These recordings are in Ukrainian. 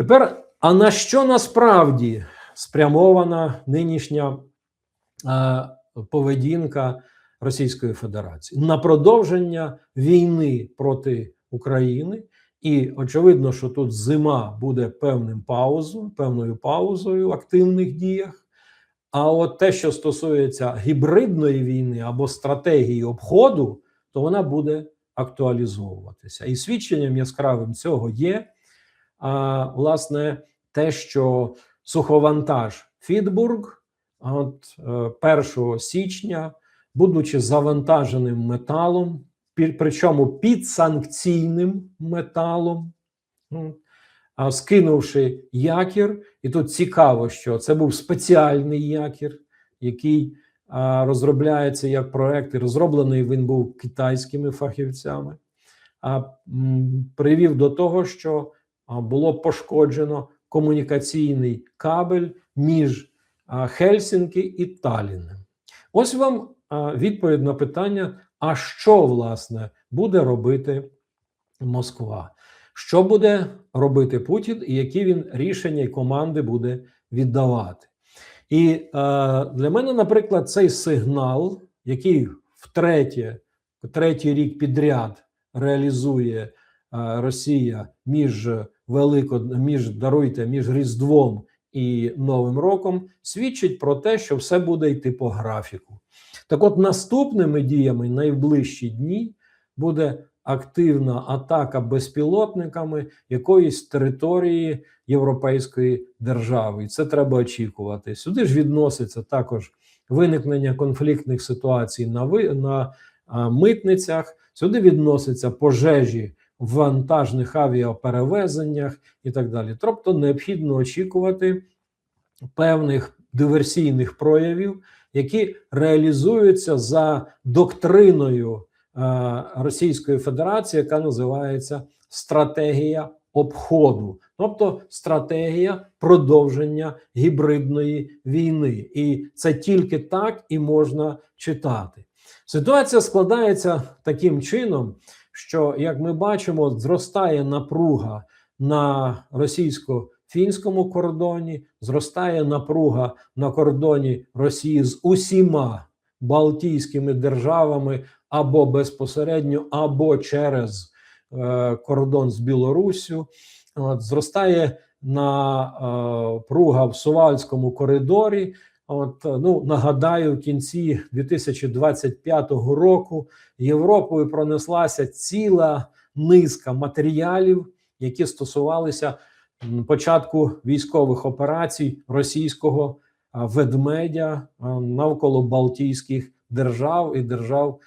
Тепер, а на що насправді спрямована нинішня е, поведінка Російської Федерації? На продовження війни проти України. І очевидно, що тут зима буде певним паузою, певною паузою в активних діях. А от те, що стосується гібридної війни або стратегії обходу, то вона буде актуалізовуватися. І свідченням яскравим цього є а, власне те, що суховантаж Фідбург от е, 1 січня, будучи завантаженим металом, причому підсанкційним металом, ну, скинувши якір, і тут цікаво, що це був спеціальний якір, який розробляється як проект, і розроблений він був китайськими фахівцями, а привів до того, що було пошкоджено комунікаційний кабель між Хельсінки і Талліннем. Ось вам відповідь на питання: а що власне буде робити Москва? Що буде робити Путін, і які він рішення і команди буде віддавати? І е, для мене, наприклад, цей сигнал, який втретє, третій рік підряд реалізує Росія між велико між даруйте між Різдвом і Новим роком, свідчить про те, що все буде йти по графіку. Так, от наступними діями найближчі дні буде активна атака безпілотниками якоїсь території Європейської держави. І це треба очікувати. Сюди ж відноситься також виникнення конфліктних ситуацій на ви на митницях. Сюди відносяться пожежі вантажних авіаперевезеннях і так далі. Тобто необхідно очікувати певних диверсійних проявів, які реалізуються за доктриною е, Російської Федерації, яка називається стратегія обходу, тобто стратегія продовження гібридної війни. І це тільки так і можна читати. Ситуація складається таким чином, що, як ми бачимо, зростає напруга на російсько-фінському кордоні, зростає напруга на кордоні Росії з усіма Балтійськими державами або безпосередньо, або через е, кордон з Білоруссю. Зростає напруга в Сувальському коридорі. От ну нагадаю, в кінці 2025 року Європою пронеслася ціла низка матеріалів, які стосувалися початку військових операцій російського ведмедя навколо Балтійських держав і держав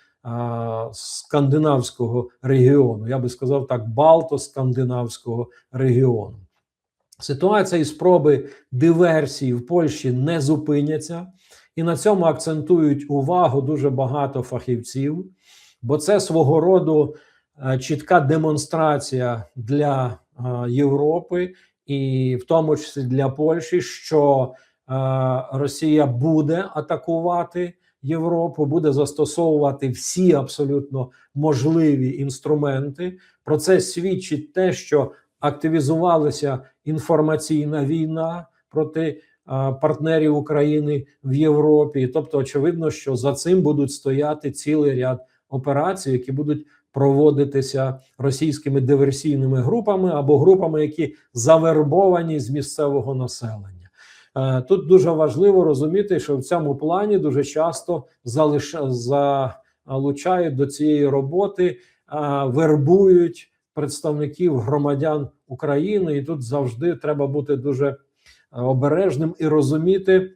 скандинавського регіону. Я би сказав так, балто-скандинавського регіону. Ситуація і спроби диверсії в Польщі не зупиняться, і на цьому акцентують увагу дуже багато фахівців, бо це свого роду е, чітка демонстрація для е, Європи, і в тому числі для Польщі, що е, Росія буде атакувати Європу, буде застосовувати всі абсолютно можливі інструменти. Про це свідчить те, що активізувалася інформаційна війна проти партнерів України в Європі. Тобто, очевидно, що за цим будуть стояти цілий ряд операцій, які будуть проводитися російськими диверсійними групами або групами, які завербовані з місцевого населення. Е, Тут дуже важливо розуміти, що в цьому плані дуже часто залиш... до цієї роботи, вербують представників громадян України, і тут завжди треба бути дуже е, обережним і розуміти,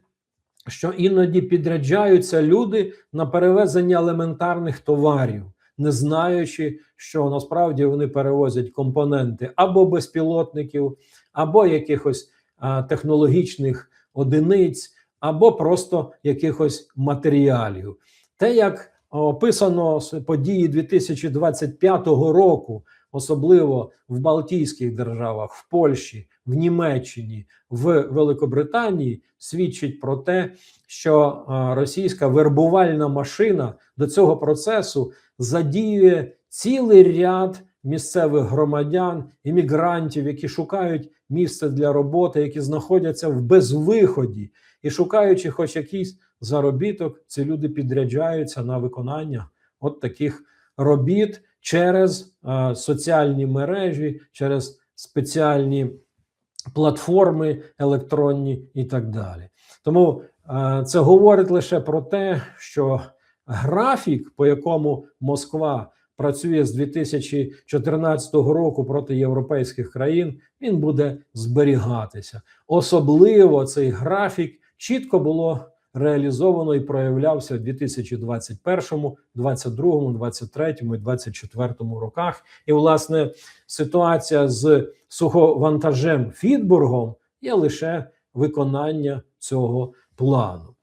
що іноді підряджаються люди на перевезення елементарних товарів, не знаючи, що насправді вони перевозять компоненти або безпілотників, або якихось а, технологічних одиниць, або просто якихось матеріалів. Те, як описано події 2025 року особливо в Балтійських державах, в Польщі, в Німеччині, в Великобританії, свідчить про те, що російська вербувальна машина до цього процесу задіює цілий ряд місцевих громадян, іммігрантів, які шукають місце для роботи, які знаходяться в безвиході. І шукаючи хоч якийсь заробіток, ці люди підряджаються на виконання от таких робіт через е, соціальні мережі, через спеціальні платформи електронні і так далі. Тому е, це говорить лише про те, що графік, по якому Москва працює з 2014 року проти європейських країн, він буде зберігатися. Особливо цей графік чітко було реалізовано і проявлявся в 2021, 2022, 2023 і 2024 роках. І, власне, ситуація з суховантажем Фідбургом є лише виконання цього плану.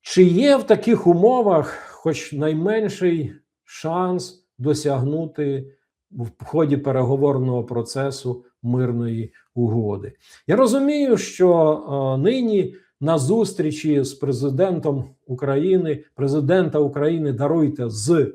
Чи є в таких умовах хоч найменший шанс досягнути в ході переговорного процесу мирної угоди? Я розумію, що е, нині на зустрічі з президентом України, президента України даруйте з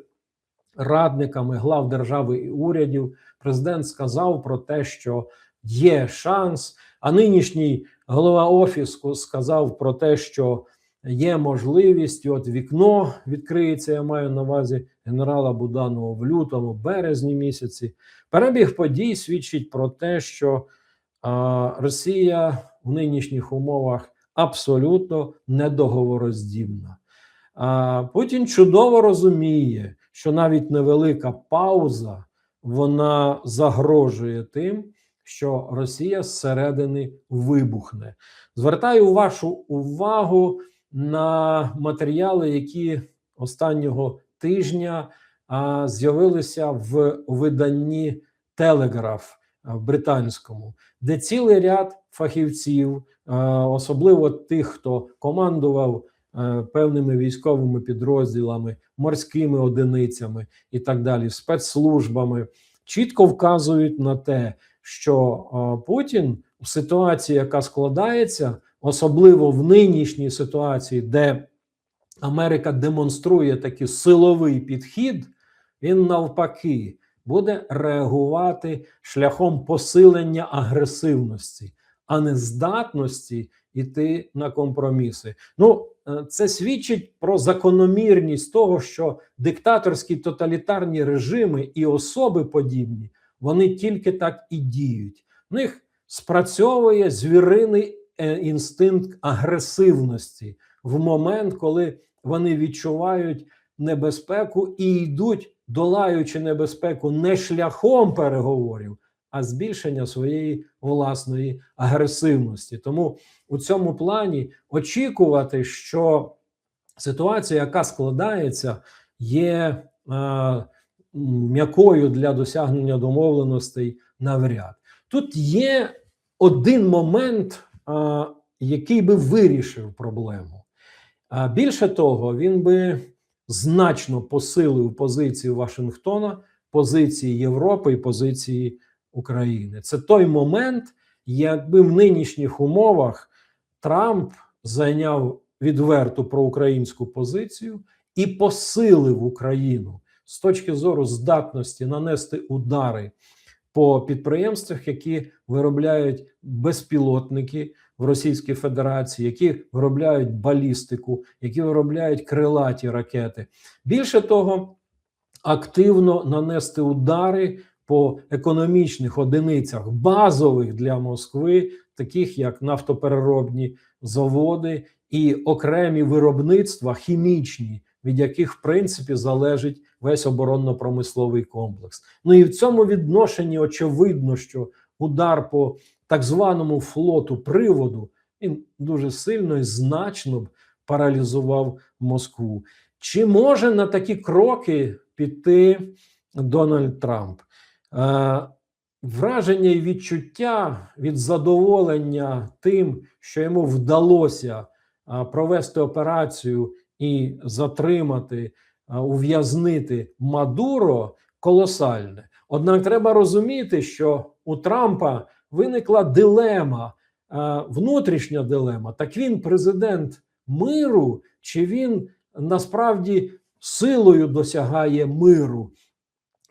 радниками глав держави і урядів. Президент сказав про те, що є шанс. А нинішній голова офісу сказав про те, що є можливість. От вікно відкриється. Я маю на увазі генерала Буданова в лютому, березні місяці. Перебіг подій свідчить про те, що а, Росія в нинішніх умовах абсолютно недоговороздібна. Путін чудово розуміє, що навіть невелика пауза вона загрожує тим, що Росія зсередини вибухне. Звертаю вашу увагу на матеріали, які останнього тижня з'явилися в виданні Телеграф британському, де цілий ряд фахівців, особливо тих, хто командував певними військовими підрозділами, морськими одиницями і так далі, спецслужбами, чітко вказують на те, що Путін в ситуації, яка складається, особливо в нинішній ситуації, де Америка демонструє такий силовий підхід, він навпаки буде реагувати шляхом посилення агресивності, а не здатності йти на компроміси. Ну, це свідчить про закономірність того, що диктаторські тоталітарні режими і особи подібні, вони тільки так і діють. В них спрацьовує звіриний інстинкт агресивності в момент, коли вони відчувають небезпеку і йдуть, долаючи небезпеку не шляхом переговорів, а збільшення своєї власної агресивності. Тому у цьому плані очікувати, що ситуація, яка складається, є е, м'якою для досягнення домовленостей навряд. Тут є один момент, а, який би вирішив проблему. Більше того, він би значно посилив позицію Вашингтона, позиції Європи і позиції України. Це той момент, якби в нинішніх умовах Трамп зайняв відверту проукраїнську позицію і посилив Україну з точки зору здатності нанести удари по підприємствах, які виробляють безпілотники в Російській Федерації, які виробляють балістику, які виробляють крилаті ракети. Більше того, активно нанести удари по економічних одиницях базових для Москви, таких як нафтопереробні заводи і окремі виробництва хімічні, від яких в принципі залежить весь оборонно-промисловий комплекс. Ну і в цьому відношенні очевидно, що удар по так званому флоту приводу він дуже сильно і значно б паралізував Москву. Чи може на такі кроки піти Дональд Трамп? Е, Враження і відчуття від задоволення тим, що йому вдалося провести операцію і затримати, ув'язнити Мадуро колосальне. Однак треба розуміти, що у Трампа виникла дилема, внутрішня дилема. Так він президент миру, чи він насправді силою досягає миру?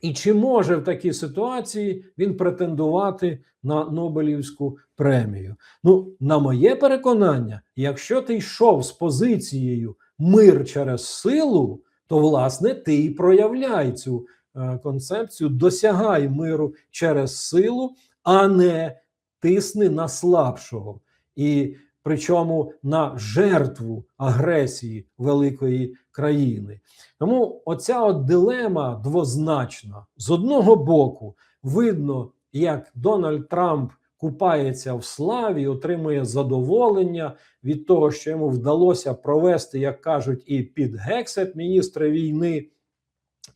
І чи може в такій ситуації він претендувати на Нобелівську премію? Ну, на моє переконання, якщо ти йшов з позицією мир через силу, то власне ти і проявляй цю е, концепцію, досягай миру через силу, а не тисни на слабшого. І причому на жертву агресії великої країни. Тому оця от дилема двозначна. З одного боку, видно, як Дональд Трамп купається в славі, отримує задоволення від того, що йому вдалося провести, як кажуть, і під гексет міністра війни,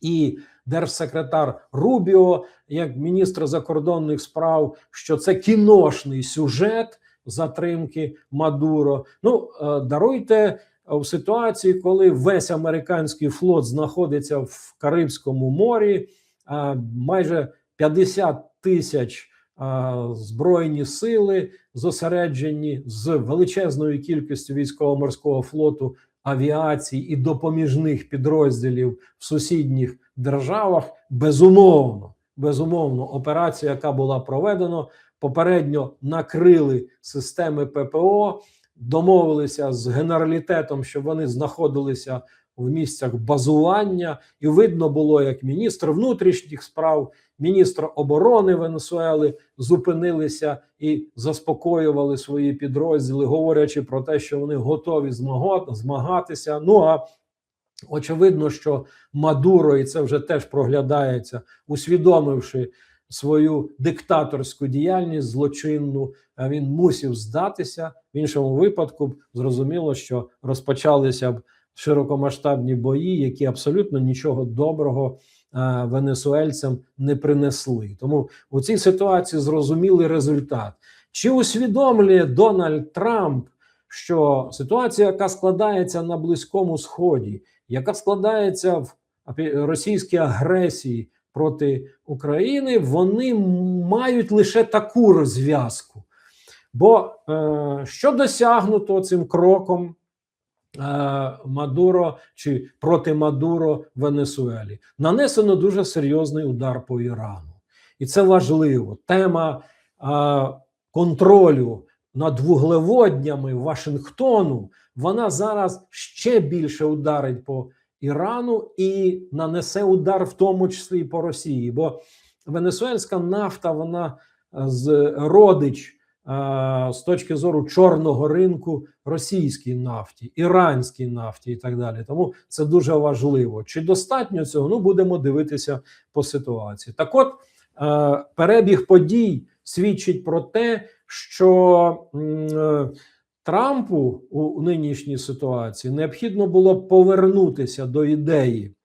і держсекретар Рубіо, як міністр закордонних справ, що це кіношний сюжет затримки Мадуро. Ну, е, даруйте в ситуації, коли весь американський флот знаходиться в Карибському морі, а, майже 50 тисяч збройні сили зосереджені з величезною кількістю військово-морського флоту, авіації і допоміжних підрозділів в сусідніх державах. Безумовно, безумовно, операція, яка була проведена, попередньо накрили системи ППО домовилися з генералітетом, щоб вони знаходилися в місцях базування, і видно було, як міністр внутрішніх справ, міністр оборони Венесуели зупинилися і заспокоювали свої підрозділи, говорячи про те, що вони готові змагатися. Ну а очевидно, що Мадуро, і це вже теж проглядається, усвідомивши свою диктаторську діяльність злочинну, він мусив здатися. В іншому випадку зрозуміло, що розпочалися б широкомасштабні бої, які абсолютно нічого доброго венесуельцям не принесли. Тому у цій ситуації зрозумілий результат. Чи усвідомлює Дональд Трамп, що ситуація, яка складається на Близькому Сході, яка складається в російській агресії проти України, вони мають лише таку розв'язку. Бо е, що досягнуто цим кроком е, Мадуро чи проти Мадуро в Венесуелі? Нанесено дуже серйозний удар по Ірану, і це важливо. Тема е, контролю над вуглеводнями Вашингтону вона зараз ще більше ударить по Ірану і нанесе удар, в тому числі і по Росії. Бо Венесуельська нафта, вона з родич з точки зору чорного ринку російській нафті, іранській нафті і так далі. Тому це дуже важливо. Чи достатньо цього? Ну будемо дивитися по ситуації. Так, от перебіг подій свідчить про те, що Трампу у нинішній ситуації необхідно було повернутися до ідеї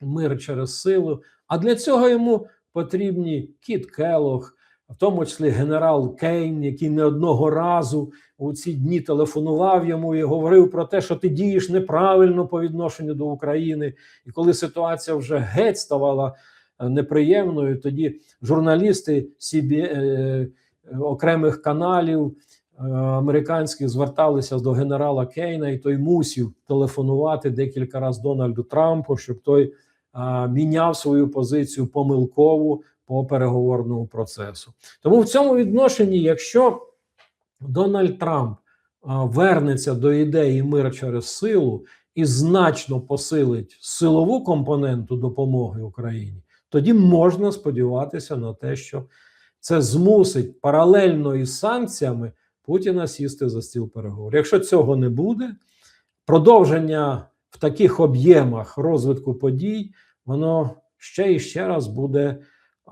мир через силу. А для цього йому потрібні Кіт Келох, в тому числі генерал Кейн, який не одного разу у ці дні телефонував йому і говорив про те, що ти дієш неправильно по відношенню до України. І коли ситуація вже геть ставала е, неприємною, тоді журналісти CB, е, окремих каналів. Е, американських зверталися до генерала Кейна, і той мусив телефонувати декілька разів Дональду Трампу, щоб той а, міняв свою позицію помилкову по переговорному процесу. Тому в цьому відношенні, якщо Дональд Трамп а, вернеться до ідеї мир через силу і значно посилить силову компоненту допомоги Україні, тоді можна сподіватися на те, що це змусить паралельно із санкціями. Путіна сісти за стіл переговорів. Якщо цього не буде, продовження в таких об'ємах розвитку подій, воно ще і ще раз буде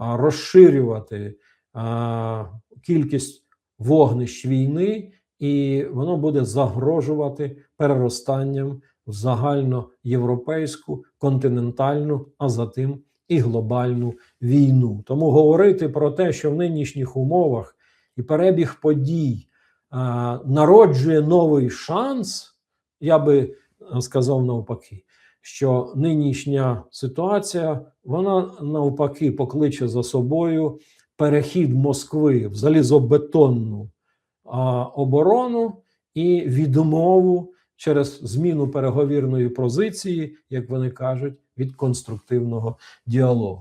розширювати кількість вогнищ війни, і воно буде загрожувати переростанням в загальноєвропейську, континентальну, а за тим і глобальну війну. Тому говорити про те, що в нинішніх умовах і перебіг подій народжує новий шанс, я би е, сказав навпаки, що нинішня ситуація вона навпаки покличе за собою перехід Москви в залізобетонну оборону і відмову через зміну переговірної позиції, як вони кажуть, від конструктивного діалогу.